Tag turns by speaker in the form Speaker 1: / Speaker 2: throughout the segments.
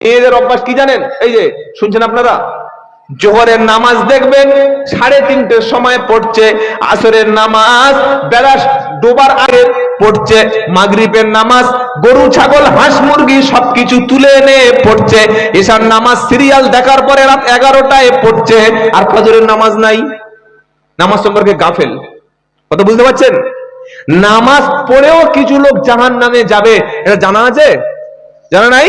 Speaker 1: এদের অভ্যাস কি জানেন? এই যে, শুনছেন আপনারা? জোহরের নামাজ দেখবেন, সাড়ে তিনটের সময় পড়ছে, আসরের নামাজ, বেলা ডোবার আগে পড়ছে, মাগরিবের নামাজ, গরু, ছাগল, হাঁস, মুরগি সবকিছু তুলে এনে পড়ছে এসার নামাজ সিরিয়াল দেখার পরে রাত এগারোটায় পড়ছে, আর ফজরের নামাজ নাই। নামাজ সম্পর্কে গাফেল। কথা বুঝতে পারছেন? নামাজ পড়েও কিছু লোক জাহান নামে যাবে। এটা জানা আছে? জানা নাই?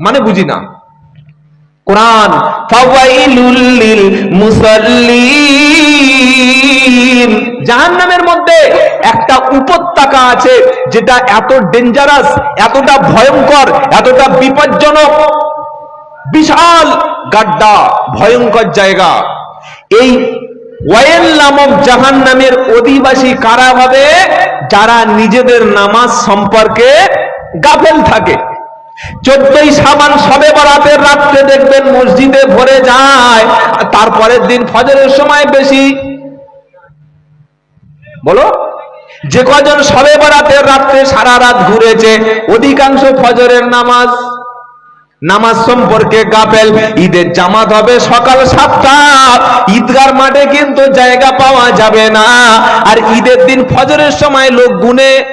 Speaker 1: মানে বুঝি না। কোরআন ফাওয়াইলুল লিল মুসাল্লিন। জাহান্নামের মধ্যে একটা উপত্যকা আছে যেটা এত ডেঞ্জারাস এতটা ভয়ঙ্কর এতটা বিপজ্জনক বিশাল গাড্ডা ভয়ঙ্কর জায়গা। এই ওয়েল নামক জাহান নামের অধিবাসী কারা হবে? যারা নিজেদের নামাজ সম্পর্কে গাফেল থাকে। চোদ্দই সাবান সবে বরাতের রাত্রে দেখবেন মসজিদে ভরে যায়। তারপরের দিন ফজরের সময় বেশি। বলো? যে কজন সবে বরাতের রাত্রে সারা রাত ঘুরেছে, অধিকাংশ ফজরের নামাজ। নামাজ সম্পর্কে গাফেল। ঈদের জামাত হবে সকাল সাতটা। ঈদগার মাঠে কিন্তু জায়গা পাওয়া যাবে না। আর ঈদের দিন ফজরের সময় লোক গুনে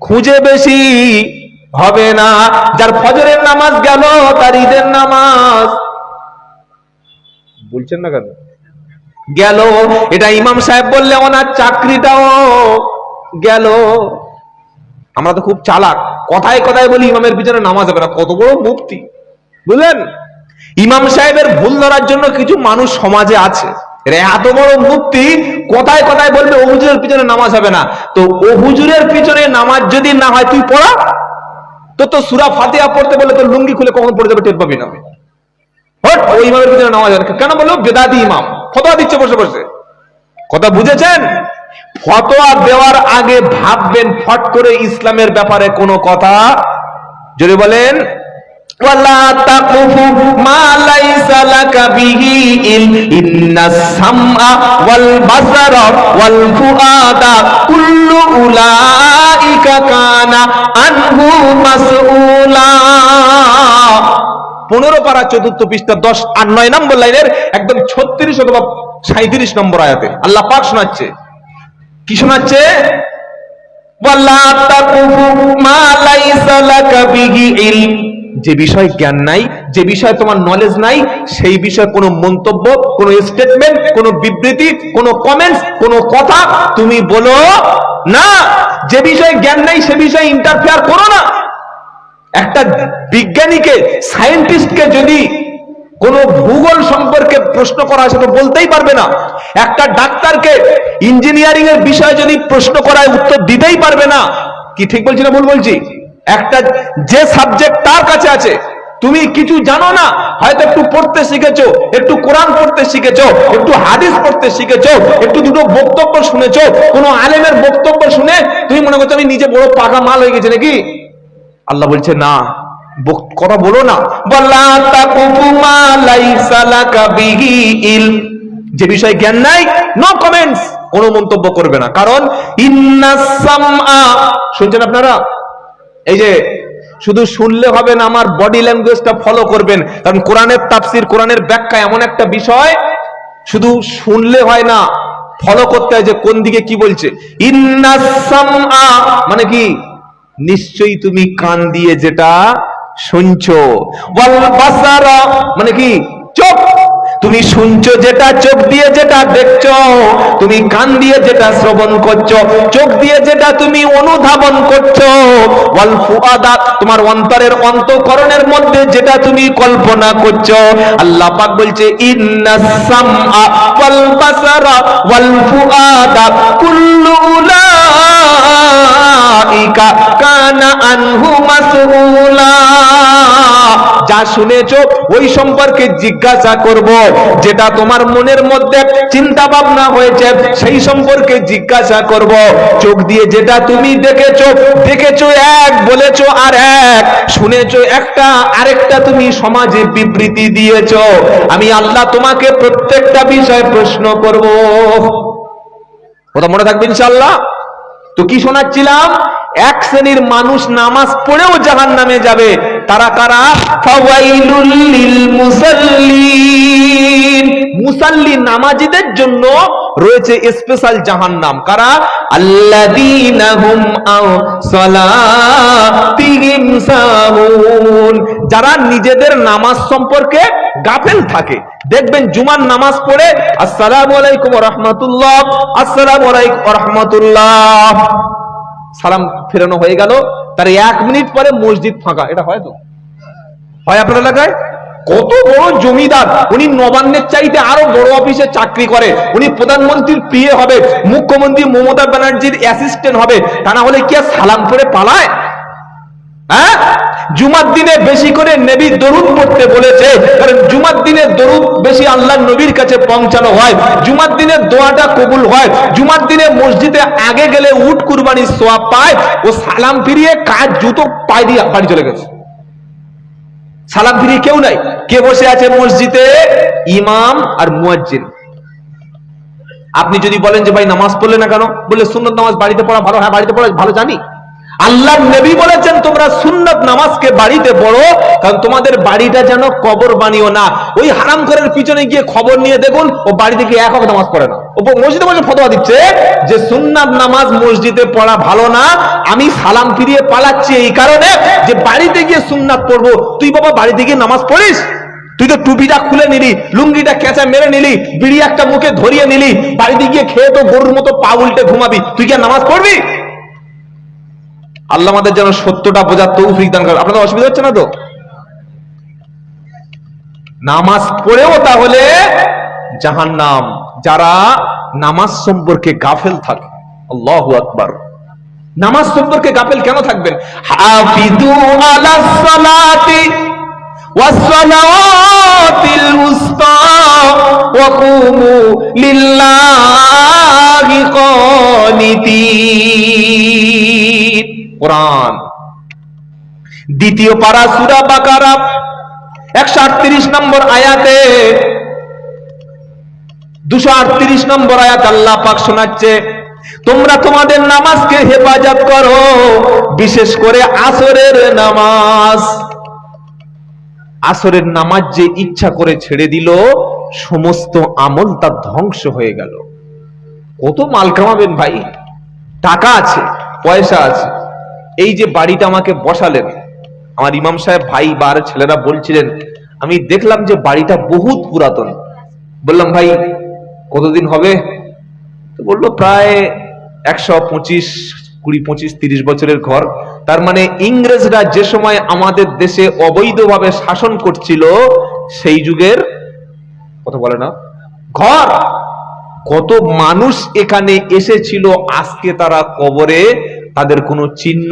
Speaker 1: খুঁজে বেশি। হবে না। যার ফজরের নামাজ গেল, তার ঈদের নামাজ। বলছেন না কেন? গেল। এটা ইমাম সাহেব বললে ওনার চাকরিটাও গেল। আমরা তো খুব চালাক। কথায় কথায় বলি, ইমামের পিছনে নামাজ হবে না। কত বড় মুক্তি। বুঝলেন? ইমাম সাহেবের ভুল ধরার জন্য কিছু মানুষ সমাজে আছে। এরা এত বড় মুক্তি, কথায় কথায় বলবে, ও পিছনে নামাজ হবে না। তো ও পিছনে নামাজ যদি না হয়, তুই পড়া? তো তো সুরা ফাতিহা পড়তে বলে তো লুঙ্গি খুলে কখন পড়ে যাবে টের পাবি না ওই ইমামের পিছনে নামাজ কেন বলল বেদাতি ইমাম। ফতোয়া দিচ্ছে বসে বসে। কথা বুঝেছেন? ফতোয়া দেওয়ার আগে ভাববেন, ফট করে ইসলামের ব্যাপারে কোনো কথা? যদি বলেন, ওয়ালা পনেরো পারা চতুর্থ পৃষ্ঠা, দশ আর নয় নম্বর লাইনের একদম ছত্রিশ অথবা সাঁত্রিশ নম্বর আয়াতে আল্লাহ পাক শোনাচ্ছে। কি শোনাচ্ছে? যে বিষয় জ্ঞান নাই, যে বিষয়ে তোমার নলেজ নাই, সেই বিষয়ে কোনো মন্তব্য, কোনো স্টেটমেন্ট কোনো বিবৃতি, কোনো কমেন্টস কোনো কথা তুমি বলো না, যে বিষয়ে জ্ঞান নাই, সে বিষয়ে ইন্টারফেয়ার করো না। একটা বিজ্ঞানীকে সায়েন্টিস্টকে যদি কোনো ভূগোল সম্পর্কে প্রশ্ন করা হয়, সে তো বলতেই পারবে না। একটা ডাক্তারকে ইঞ্জিনিয়ারিং এর বিষয়ে যদি প্রশ্ন করা হয়, উত্তর দিতেই পারবে না। কি ঠিক বলছি না ভুল বলছি? একটা যে সাবজেক্ট তার কাছে আছে তুমি কিছু জানো না? হয়তো একটু পড়তে শিখেছো, একটু কোরআন পড়তে শিখেছো, একটু হাদিস পড়তে শিখেছো, একটু দুটো বক্তব্য শুনেছো, কোনো আলেমের বক্তব্য শুনে তুমি মনে করছ আমি নিজে বড় পাকা মাল হয়ে গেছে নাকি? আল্লাহ বলছে, না কথা বলো না। যে বিষয়ে জ্ঞান নাই নো কমেন্টস কোনো মন্তব্য করবে না। কারণ শুনছেন আপনারা? এই যে শুধু শুনলে হবে না আমার বডি ল্যাঙ্গুয়েজটা ফলো করবেন। কারণ কোরআনের তাফসির, কোরআনের ব্যাখ্যা এমন একটা বিষয়, শুধু শুনলে হয় না ফলো করতে হয় যে কোন দিকে কি বলছে। মানে কি? নিশ্চয়ই তুমি কান দিয়ে যেটা শুনছো। মানে কি? চোখ তুমি শুনছো যেটা, চোখ দিয়ে যেটা দেখছ, তুমি কান দিয়ে যেটা শ্রবণ করছ, চোখ দিয়ে যেটা তুমি অনুধাবন করছ তোমার অন্তরের অন্তঃকরণের মধ্যে যেটা তুমি কল্পনা করছ, আল্লাহ পাক বলছে কানা আনহু মাসউলা। যা শুনেছো, ওই সম্পর্কে জিজ্ঞাসা করব। যেটা তোমার মনের মধ্যে চিন্তা ভাবনা হয়েছে, সেই সম্পর্কে জিজ্ঞাসা করব। চোখ দিয়ে যেটা তুমি দেখেছ দেখেছ এক, বলেছ আর এক। শুনেছো একটা, আরেকটা তুমি সমাজে বিবৃতি দিয়েছ। আমি আল্লাহ তোমাকে প্রত্যেকটা বিষয়ে প্রশ্ন করব। কথা মনে থাকবে ইনশাল্লাহ তো কি শোনাচ্ছিলাম? এক শ্রেণির মানুষ নামাজ পড়েও জাহান নামে যাবে। তারা কারা? মুসাল্লি নামাজিদের জন্য রয়েছে স্পেশাল কারা? আও সালাতিহিম সাহুন। যারা নিজেদের নামাজ সম্পর্কে গাফেল থাকে। দেখবেন জুমার নামাজ পড়ে, আসসালামু আলাইকুম রাহমাতুল্লাহ, আসসালামু আলাইকুম রাহমাতুল্লাহ। সালাম ফেরানো হয়ে গেল। তার এক মিনিট পরে মসজিদ ফাঁকা। এটা হয় তো? হয় আপনার এলাকায়? কত বড় জমিদার। উনি নবান্নের চাইতে আরও বড় অফিসে চাকরি করে। উনি প্রধানমন্ত্রীর প্রিয় হবে, মুখ্যমন্ত্রী মমতা ব্যানার্জির অ্যাসিস্ট্যান্ট হবে। তা না হলে কি আর সালাম করে পালায়? জুমার দিনে বেশি করে নবী দরুদ পড়তে বলেছে, কারণ জুমার দিনে দরুদ বেশি আল্লাহ নবীর কাছে পৌঁছানো হয়। জুমার দিনে দোয়াটা কবুল হয়। জুমার দিনে মসজিদে আগে গেলে উট কুরবানির সোয়াব পায় ও সালাম ফিরিয়ে কাজ জুতো পায়ে দিয়ে বাড়ি চলে গেছে। সালাম ফিরিয়ে কেউ নাই। কে বসে আছে মসজিদে? ইমাম আর মুয়াজ্জিন। আপনি যদি বলেন যে ভাই নামাজ পড়লে না কেন? বললে সুন্নত নামাজ বাড়িতে পড়া ভালো হ্যাঁ বাড়িতে পড়া ভালো জানি। আল্লাহ নবী বলেছেন, তোমরা সুন্নত নামাজকে বাড়িতে পড়ো, কারণ তোমাদের বাড়িটা যেন কবর বানিও না। ওই হারাম ঘরের পিছনে গিয়ে খবর নিয়ে দেখুন, ও বাড়িতে গিয়ে একক নামাজ পড়ে না। ও মসজিদে বসে ফতোয়া দিচ্ছে যে, সুন্নাত নামাজ মসজিদে পড়া ভালো না, আমি সালাম ফিরিয়ে পালাচ্ছি এই কারণে যে, বাড়িতে গিয়ে সুন্নাত পড়ব। তুই বাবা, বাড়িতে গিয়ে নামাজ পড়িস? তুই তো টুপিটা খুলে নিলি, লুঙ্গিটা কেঁচা মেরে নিলি, বিড়ি একটা মুখে ধরিয়ে নিলি, বাড়িতে গিয়ে খেয়ে তো গরুর মতো পা উল্টে ঘুমাবি, তুই কি নামাজ পড়বি? আল্লাহ আমাদের যেন সত্যটা বোঝার তৌফিক দান করে। আপনাদের অসুবিধা হচ্ছে না তো? নামাজ পড়েও তাহলে জাহান নাম যারা নামাজ সম্পর্কে গাফেল থাকে। আল্লাহ আকবর। নামাজ সম্পর্কে গাফেল কেন থাকবেন? হাফিদু আলা সালাতি ওয়াসসালাতিল উস্তা ওয়া কুমু লিল্লাহি কানিতিন কোরআন। দ্বিতীয় পারা সূরা বাকারা 138 নম্বর আয়াতে 238 নম্বর আয়াত আল্লাহ পাক শোনাচ্ছে, তোমরা তোমাদের নামাজকে হেফাজত করো, বিশেষ করে আসরের নামাজ। আসরের নামাজ যে ইচ্ছা করে ছেড়ে দিল, সমস্ত আমল তার ধ্বংস হয়ে গেল। কত মাল কামাবেন ভাই? টাকা আছে, পয়সা আছে। এই যে বাড়িটা আমাকে বসালেন, আমার ইমাম সাহেব ভাই বা ছেলেরা বলছিলেন, আমি দেখলাম যে বাড়িটা বহুত পুরাতন। বললাম, ভাই, কতদিন হবে? তো বলল, প্রায় একশো পঁচিশ, কুড়ি পঁচিশ, তিরিশ বছরের ঘর। তার মানে ইংরেজরা যে সময় আমাদের দেশে অবৈধভাবে শাসন করছিল, সেই যুগের কথা বলে না, ঘর। কত মানুষ এখানে এসেছিল, আজকে তারা কবরে তাদের কোনো চিহ্ন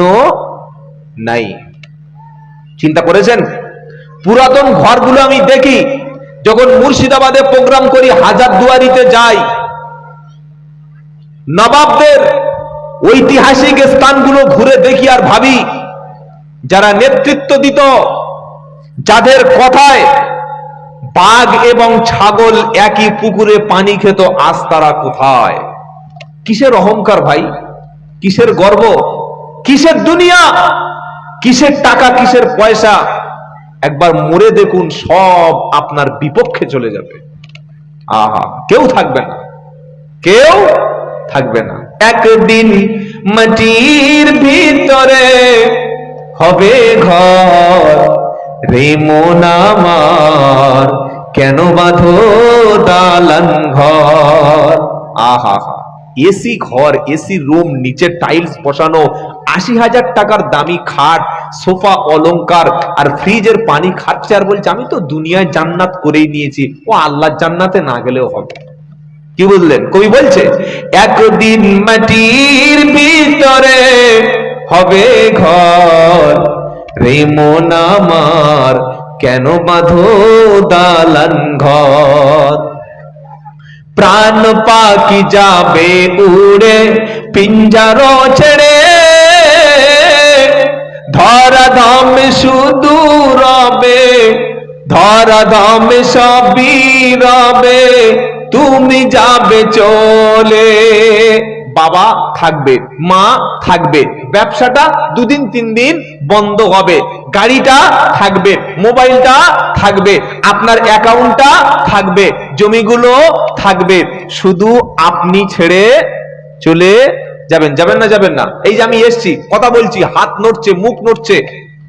Speaker 1: নাই। চিন্তা করেছেন? পুরাতন ঘরগুলো আমি দেখি, যখন মুর্শিদাবাদে প্রোগ্রাম করি, হাজার দুয়ারিতে যাই। নবাবদের ঐতিহাসিক স্থানগুলো ঘুরে দেখি আর ভাবি, যারা নেতৃত্ব দিত, যাদের কথায় বাঘ এবং ছাগল একই পুকুরে পানি খেত, আজ তারা কোথায়? কিসের অহংকার ভাই? কিসের গর্ব? কিসের দুনিয়া? কিসের টাকা, কিসের পয়সা? একবার মরে দেখুন, সব আপনার বিপক্ষে চলে যাবে। আহা, কেউ থাকবে না। কেউ থাকবে না। একদিন মাটির ভিতরে হবে ঘর। রে মন আমার, কেন বাঁধো দালান ঘর? আহা। এসি ঘর এসি রুম নিচে টাইলস বসানো আশি হাজার টাকার দামি খাট, সোফা অলংকার আর ফ্রিজের পানি খাচ্ছে আর বলছে, আমি তো দুনিয়ায় জান্নাত করেই নিয়েছি। ও আল্লাহ জান্নাতে না গেলেও হবে। কি বুঝলেন কবি বলছে, একদিন মাটির ভিতরে হবে ঘর। রে মন আমার, কেন বাঁধো দালান ঘর? প্রাণ পাখি যাবে উড়ে, পিঞ্জার ছেড়ে। ধরা ধাম শুধু রবে ধরা ধাম সবই রবে, তুমি যাবে চলে। বাবা থাকবে, মা থাকবে, ব্যবসাটা দুদিন তিন দিন বন্ধ হবে। গাড়িটা থাকবে, মোবাইলটা থাকবে, আপনার অ্যাকাউন্টটা থাকবে, জমিগুলো থাকবে। শুধু আপনি ছেড়ে চলে যাবেন যাবেন না যাবেন না। এই যে আমি এসছি, কথা বলছি, হাত নড়ছে, মুখ নড়ছে,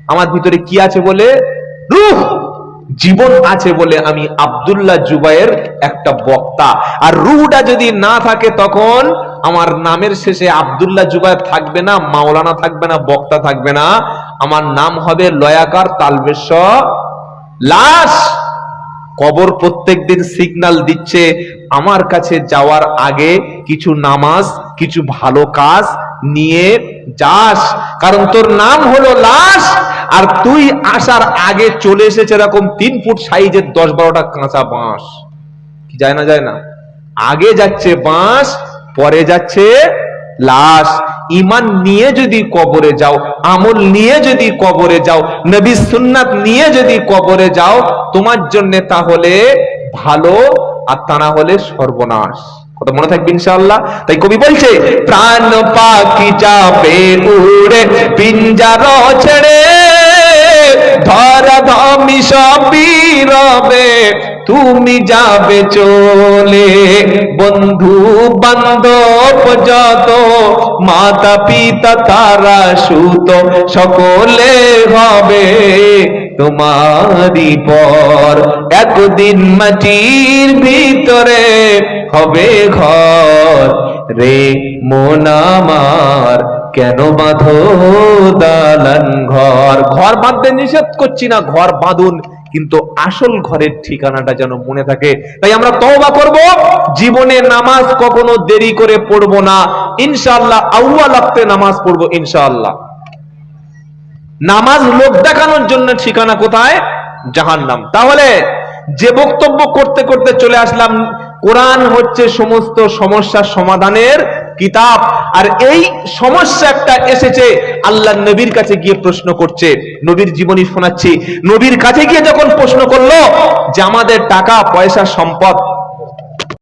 Speaker 1: আমার ভিতরে কি আছে বলে? রুহ! জীবন আছে বলে আমি আব্দুল্লাহ জুবাইয়ের একটা বক্তা। আর রুহটা যদি না থাকে তখন আমার নামের শেষে আব্দুল্লাহ জুবাইর থাকবে না, মাওলানা থাকবে না, বক্তা থাকবে না। আমার নাম হবে লয়াকার তালবেশ লাশ! কবর প্রত্যেক দিন সিগন্যাল দিচ্ছে, আমার কাছে যাওয়ার আগে কিছু নামাজ, কিছু ভালো কাজ নিয়ে যাস। কারণ তোর নাম হলো লাশ, আর তুই আসার আগে চলে এসেছে এরকম তিন ফুট সাইজের দশ বারোটা কাঁচা বাঁশ। যায় না যায় না? আগে যাচ্ছে বাঁশ পরে যাচ্ছে লাশ। ইমান নিয়ে যদি কবরে যাও, আমল নিয়ে যদি কবরে যাও, নবী সুন্নাত নিয়ে যদি কবরে যাও, তোমার জন্য তাহলে ভালো আর তা না হলে সর্বনাশ। কথা মনে থাকবে ইনশাআল্লাহ? তাই কবি বলছে, প্রাণ পাখি যাবে উড়ে, পিঞ্জার ছেড়ে ধরা ধমি রবে তুমি যাবে চলে। বন্ধু বান্ধব যত মাতা পিতা তারা সুত, সকলে হবে তোমারই পর। একদিন মাটির ভিতরে হবে ঘর। রে মোনামার কেন বাঁধো দালান ঘর? ঘর বাঁধতে নিষেধ করছি না, ঘর বাঁধুন। কিন্তু আসল ঘরের ঠিকানাটা যেন মনে থাকে। তাই আমরা তওবা করব। জীবনে নামাজ কখনো দেরি করে পড়ব না। ইনশাআল্লাহ আউয়া লাগতে নামাজ পড়ব ইনশাআল্লাহ। নামাজ লোক দেখানোর জন্য ঠিকানা কোথায়? জাহান্নাম। তাহলে যে বক্তব্য করতে করতে চলে আসলাম কোরআন হচ্ছে সমস্ত সমস্যার সমাধানের কিতাব। আর এই সমস্যা একটা এসেছে আল্লাহ নবীর কাছে গিয়ে প্রশ্ন করছে। নবীর জীবনী শোনাচ্ছি। নবীর কাছে গিয়ে যখন প্রশ্ন করল যে আমাদের টাকা, পয়সা, সম্পদ